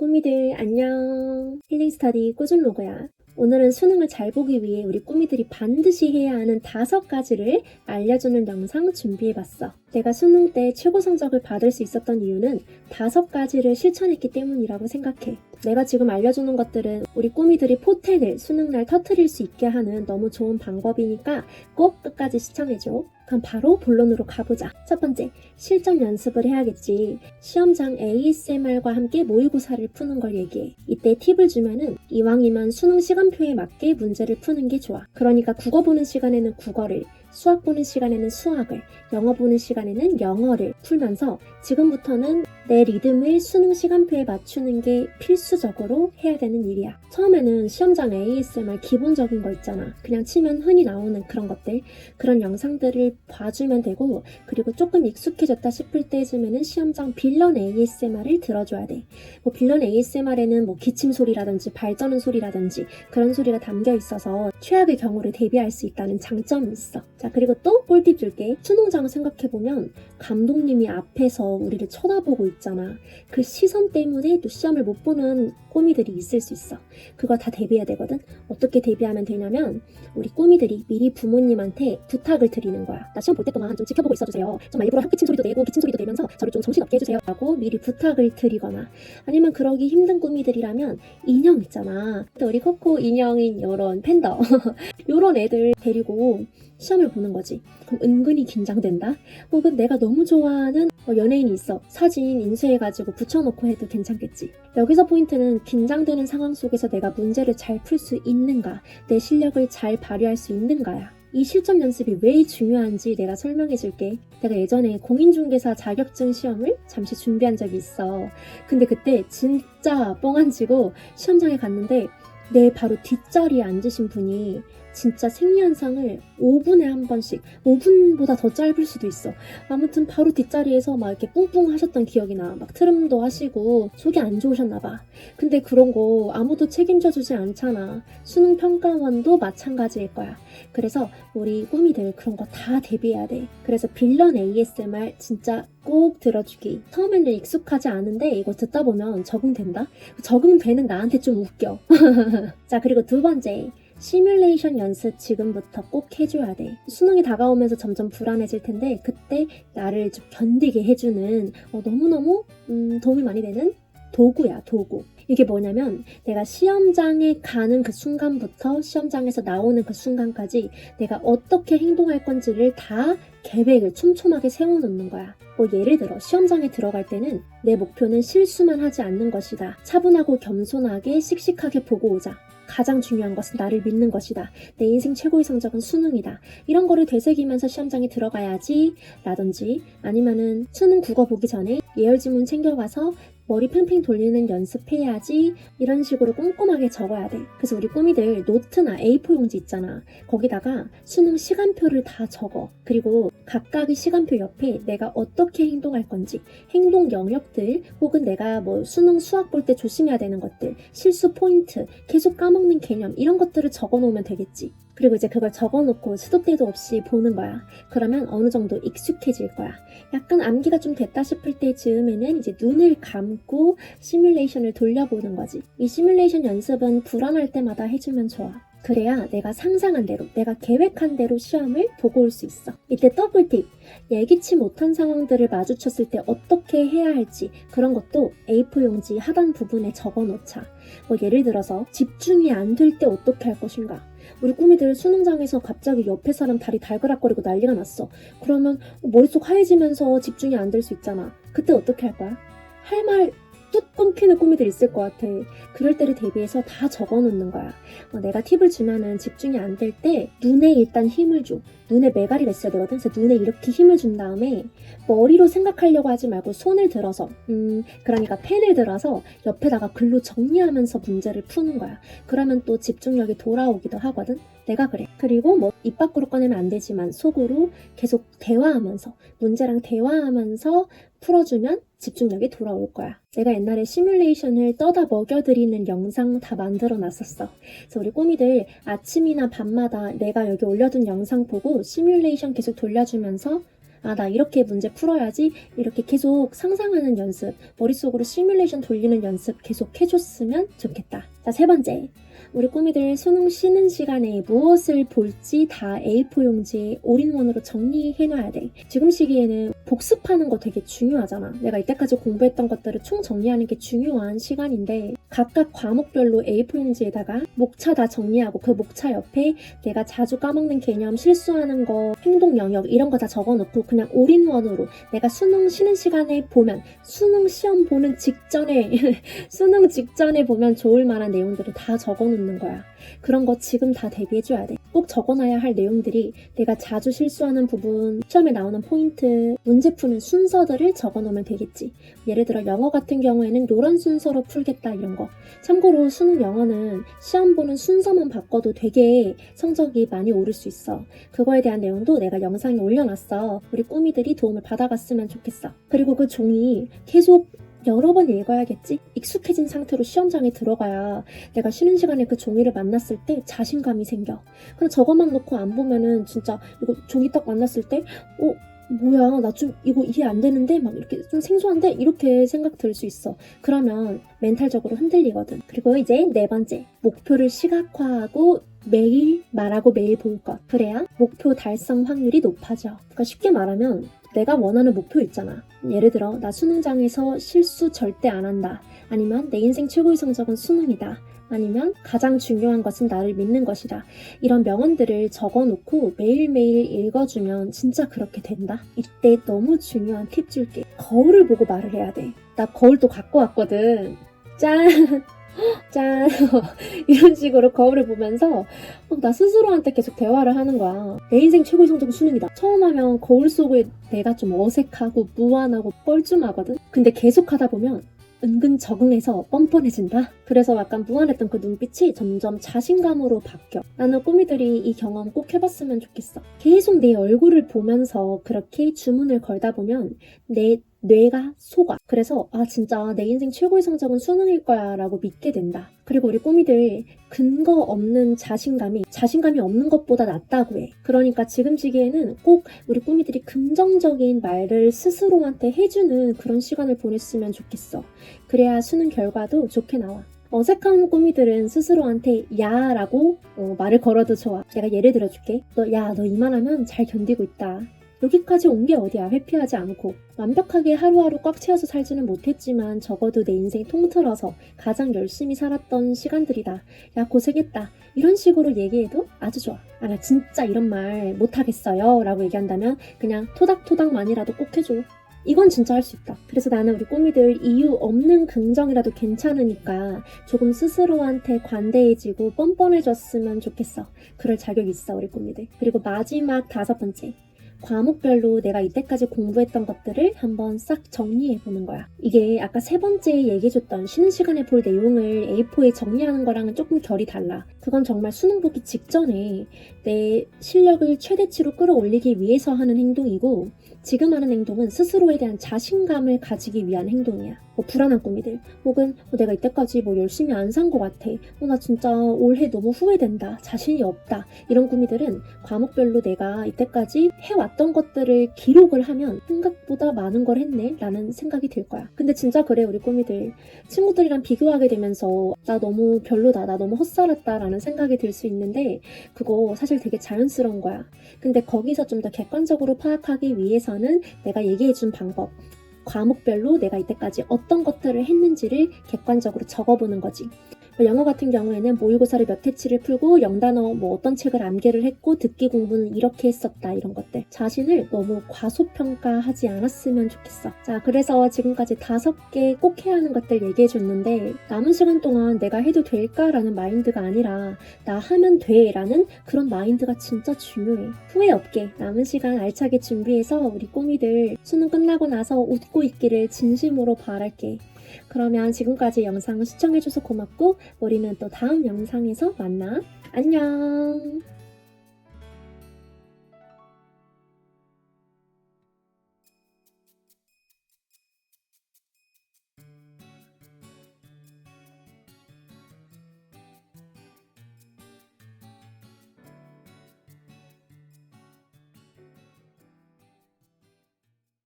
꾸미들 안녕. 힐링 스터디 꾸준 로그야. 오늘은 수능을 잘 보기 위해 우리 꾸미들이 반드시 해야 하는 다섯 가지를 알려주는 영상 준비해봤어. 내가 수능 때 최고 성적을 받을 수 있었던 이유는 다섯 가지를 실천했기 때문이라고 생각해. 내가 지금 알려주는 것들은 우리 꾸미들이 포텐을 수능날 터트릴 수 있게 하는 너무 좋은 방법이니까 꼭 끝까지 시청해줘. 그럼 바로 본론으로 가보자. 첫 번째, 실전 연습을 해야겠지. 시험장 ASMR과 함께 모의고사를 푸는 걸 얘기해. 이때 팁을 주면은 이왕이면 수능 시간표에 맞게 문제를 푸는 게 좋아. 그러니까 국어 보는 시간에는 국어를, 수학 보는 시간에는 수학을, 영어 보는 시간에는 영어를 풀면서 지금부터는 내 리듬을 수능 시간표에 맞추는 게 필수 적으로 해야 되는 일이야. 처음에는 시험장 ASMR 기본적인 거 있잖아. 그냥 치면 흔히 나오는 그런 것들. 그런 영상들을 봐주면 되고, 그리고 조금 익숙해졌다 싶을 때쯤에는 시험장 빌런 ASMR을 들어줘야 돼. 뭐 빌런 ASMR에는 뭐 기침 소리라든지 발 떠는 소리라든지 그런 소리가 담겨 있어서 최악의 경우를 대비할 수 있다는 장점이 있어. 자, 그리고 또 꿀팁 줄게. 수능장을 생각해보면 감독님이 앞에서 우리를 쳐다보고 있잖아. 그 시선 때문에 또 시험을 못 보는 꼬미들이 있을 수 있어. 그거 다 대비해야 되거든. 어떻게 대비하면 되냐면 우리 꼬미들이 미리 부모님한테 부탁을 드리는 거야. 나 시험 볼 때 동안 좀 지켜보고 있어주세요. 좀 일부러 헛기침 소리도 내고 기침 소리도 내면서 저를 좀 정신없게 해주세요. 라고 미리 부탁을 드리거나 아니면 그러기 힘든 꼬미들이라면 인형 있잖아. 또 우리 코코 인형인 요런 팬더 요런 애들 데리고 시험을 보는 거지. 그럼 은근히 긴장된다. 혹은 내가 너무 좋아하는 어, 연예인이 있어. 사진 인쇄해가지고 붙여놓고 해도 괜찮겠지. 여기서 포인트는 긴장되는 상황 속에서 내가 문제를 잘 풀 수 있는가, 내 실력을 잘 발휘할 수 있는가야. 이 실전 연습이 왜 중요한지 내가 설명해 줄게. 내가 예전에 공인중개사 자격증 시험을 잠시 준비한 적이 있어. 근데 그때 진짜 뻥 안 치고 시험장에 갔는데 내 바로 뒷자리에 앉으신 분이 진짜 생리현상을 5분에 한 번씩, 5분보다 더 짧을 수도 있어. 아무튼 바로 뒷자리에서 막 이렇게 뿡뿡 하셨던 기억이 나. 막 트름도 하시고 속이 안 좋으셨나봐. 근데 그런 거 아무도 책임져 주지 않잖아. 수능 평가원도 마찬가지일 거야. 그래서 우리 꾸미들 그런 거 다 대비해야 돼. 그래서 빌런 ASMR 진짜 꼭 들어주기. 처음에는 익숙하지 않은데 이거 듣다 보면 적응된다? 적응되는 나한테 좀 웃겨. 자, 그리고 두 번째. 시뮬레이션 연습 지금부터 꼭 해줘야 돼. 수능이 다가오면서 점점 불안해질 텐데 그때 나를 좀 견디게 해주는 어, 너무너무 음, 도움이 많이 되는 도구야, 도구. 이게 뭐냐면 내가 시험장에 가는 그 순간부터 시험장에서 나오는 그 순간까지 내가 어떻게 행동할 건지를 다 계획을 촘촘하게 세워놓는 거야. 뭐 예를 들어 시험장에 들어갈 때는 내 목표는 실수만 하지 않는 것이다. 차분하고 겸손하게 씩씩하게 보고 오자. 가장 중요한 것은 나를 믿는 것이다. 내 인생 최고의 성적은 수능이다. 이런 거를 되새기면서 시험장에 들어가야지. 라든지 아니면은 수능 국어 보기 전에 예열지문 챙겨가서 머리 팽팽 돌리는 연습해야지 이런 식으로 꼼꼼하게 적어야 돼. 그래서 우리 꾸미들 노트나 A4 용지 있잖아. 거기다가 수능 시간표를 다 적어. 그리고 각각의 시간표 옆에 내가 어떻게 행동할 건지, 행동 영역들, 혹은 내가 뭐 수능 수학 볼 때 조심해야 되는 것들, 실수 포인트, 계속 까먹는 개념, 이런 것들을 적어 놓으면 되겠지. 그리고 이제 그걸 적어 놓고 수도 때도 없이 보는 거야. 그러면 어느 정도 익숙해질 거야. 약간 암기가 좀 됐다 싶을 때 즈음에는 이제 눈을 감고 시뮬레이션을 돌려보는 거지. 이 시뮬레이션 연습은 불안할 때마다 해주면 좋아. 그래야 내가 상상한 대로, 내가 계획한 대로 시험을 보고 올 수 있어. 이때 더블 팁. 예기치 못한 상황들을 마주쳤을 때 어떻게 해야 할지 그런 것도 A4 용지 하단 부분에 적어 놓자. 뭐 예를 들어서 집중이 안 될 때 어떻게 할 것인가. 우리 꾸미들 수능장에서 갑자기 옆에 사람 다리 달그락거리고 난리가 났어. 그러면 머릿속 하얘지면서 집중이 안 될 수 있잖아. 그때 어떻게 할 거야? 할 말 뚝 끊기는 꾸미들 있을 것 같아. 그럴 때를 대비해서 다 적어 놓는 거야. 어, 내가 팁을 주면은 집중이 안 될 때 눈에 일단 힘을 줘. 눈에 메가리가 있어야 되거든. 그래서 눈에 이렇게 힘을 준 다음에 머리로 생각하려고 하지 말고 손을 들어서, 음, 그러니까 펜을 들어서 옆에다가 글로 정리하면서 문제를 푸는 거야. 그러면 또 집중력이 돌아오기도 하거든. 내가 그래. 그리고 뭐 입 밖으로 꺼내면 안 되지만 속으로 계속 대화하면서 문제랑 대화하면서 풀어주면 집중력이 돌아올 거야. 내가 옛날에 시뮬레이션을 떠다 먹여드리는 영상 다 만들어 놨었어. 그래서 우리 꼬미들 아침이나 밤마다 내가 여기 올려둔 영상 보고 시뮬레이션 계속 돌려주면서 아, 나 이렇게 문제 풀어야지. 이렇게 계속 상상하는 연습, 머릿속으로 시뮬레이션 돌리는 연습 계속 해줬으면 좋겠다. 자, 세 번째. 우리 꾸미들 수능 쉬는 시간에 무엇을 볼지 다 A4 용지에 올인원으로 정리해놔야 돼. 지금 시기에는 복습하는 거 되게 중요하잖아. 내가 이때까지 공부했던 것들을 총 정리하는 게 중요한 시간인데 각각 과목별로 A4 용지에다가 목차 다 정리하고 그 목차 옆에 내가 자주 까먹는 개념, 실수하는 거, 행동 영역 이런 거 다 적어놓고 그냥 올인원으로 내가 수능 쉬는 시간에 보면 수능 시험 보는 직전에 수능 직전에 보면 좋을 만한 내용들을 다 적어 놓는 거야. 그런 거 지금 다 대비해줘야 돼. 꼭 적어놔야 할 내용들이 내가 자주 실수하는 부분, 시험에 나오는 포인트, 문제 푸는 순서들을 적어놓으면 되겠지. 예를 들어 영어 같은 경우에는 이런 순서로 풀겠다 이런 거. 참고로 수능 영어는 시험 보는 순서만 바꿔도 되게 성적이 많이 오를 수 있어. 그거에 대한 내용도 내가 영상에 올려놨어. 우리 꾸미들이 도움을 받아갔으면 좋겠어. 그리고 그 종이 계속 여러 번 읽어야겠지? 익숙해진 상태로 시험장에 들어가야 내가 쉬는 시간에 그 종이를 만났을 때 자신감이 생겨. 그럼 저것만 놓고 안 보면은 진짜 이거 종이 딱 만났을 때, 어, 뭐야, 나 좀 이거 이해 안 되는데? 막 이렇게 좀 생소한데? 이렇게 생각 들 수 있어. 그러면 멘탈적으로 흔들리거든. 그리고 이제 네 번째. 목표를 시각화하고 매일 말하고 매일 볼 것. 그래야 목표 달성 확률이 높아져. 그러니까 쉽게 말하면 내가 원하는 목표 있잖아. 예를 들어, 나 수능장에서 실수 절대 안 한다. 아니면 내 인생 최고의 성적은 수능이다. 아니면 가장 중요한 것은 나를 믿는 것이다. 이런 명언들을 적어 놓고 매일매일 읽어주면 진짜 그렇게 된다. 이때 너무 중요한 팁 줄게. 거울을 보고 말을 해야 돼. 나 거울도 갖고 왔거든. 짠! 짠! 이런 식으로 거울을 보면서 막나 스스로한테 계속 대화를 하는 거야. 내 인생 최고의 성적은 수능이다. 처음 하면 거울 속에 내가 좀 어색하고 무안하고 뻘쭘하거든. 근데 계속 하다 보면 은근 적응해서 뻔뻔해진다. 그래서 약간 무안했던 그 눈빛이 점점 자신감으로 바뀌어. 나는 꾸미들이 이 경험 꼭 해봤으면 좋겠어. 계속 내 얼굴을 보면서 그렇게 주문을 걸다 보면 내 뇌가 속아. 그래서 아 진짜 내 인생 최고의 성적은 수능일 거야 라고 믿게 된다. 그리고 우리 꾸미들 근거 없는 자신감이 자신감이 없는 것보다 낫다고 해. 그러니까 지금 시기에는 꼭 우리 꾸미들이 긍정적인 말을 스스로한테 해주는 그런 시간을 보냈으면 좋겠어. 그래야 수능 결과도 좋게 나와. 어색한 꾸미들은 스스로한테 야 라고 어, 말을 걸어도 좋아. 내가 예를 들어줄게. 너 야 너 이만하면 잘 견디고 있다. 여기까지 온 게 어디야 회피하지 않고 완벽하게 하루하루 꽉 채워서 살지는 못했지만 적어도 내 인생 통틀어서 가장 열심히 살았던 시간들이다. 야 고생했다. 이런 식으로 얘기해도 아주 좋아. 아 나 진짜 이런 말 못하겠어요 라고 얘기한다면 그냥 토닥토닥만이라도 꼭 해줘. 이건 진짜 할 수 있다. 그래서 나는 우리 꾸미들 이유 없는 긍정이라도 괜찮으니까 조금 스스로한테 관대해지고 뻔뻔해졌으면 좋겠어. 그럴 자격 있어, 우리 꾸미들. 그리고 마지막 다섯 번째. 과목별로 내가 이때까지 공부했던 것들을 한번 싹 정리해 보는 거야. 이게 아까 세 번째 얘기해줬던 쉬는 시간에 볼 내용을 A4에 정리하는 거랑은 조금 결이 달라. 그건 정말 수능 보기 직전에 내 실력을 최대치로 끌어올리기 위해서 하는 행동이고, 지금 하는 행동은 스스로에 대한 자신감을 가지기 위한 행동이야. 뭐 불안한 꿈이들, 혹은 뭐 내가 이때까지 뭐 열심히 안 산 것 같아. 어, 나 진짜 올해 너무 후회된다. 자신이 없다. 이런 꿈이들은 과목별로 내가 이때까지 해왔 던 것들을 기록을 하면 생각보다 많은 걸 했네. 라는 생각이 들 거야. 근데 진짜 그래, 우리 꿈이들. 친구들이랑 비교하게 되면서 나 너무 별로다. 나 너무 헛살았다. 라는 생각이 들 수 있는데 그거 사실 되게 자연스러운 거야. 근데 거기서 좀 더 객관적으로 파악하기 위해서는 내가 얘기해준 방법, 과목별로 내가 이때까지 어떤 것들을 했는지를 객관적으로 적어보는 거지. 영어 같은 경우에는 모의고사를 몇 회치를 풀고 영단어 뭐 어떤 책을 암기를 했고 듣기 공부는 이렇게 했었다 이런 것들. 자신을 너무 과소평가하지 않았으면 좋겠어. 자 그래서 지금까지 다섯 개 꼭 해야 하는 것들 얘기해 줬는데 남은 시간 동안 내가 해도 될까라는 마인드가 아니라 나 하면 돼라는 그런 마인드가 진짜 중요해. 후회 없게 남은 시간 알차게 준비해서 우리 꼬미들 수능 끝나고 나서 웃고 있기를 진심으로 바랄게 그러면 지금까지 영상 시청해줘서 고맙고 우리는 또 다음 영상에서 만나. 안녕!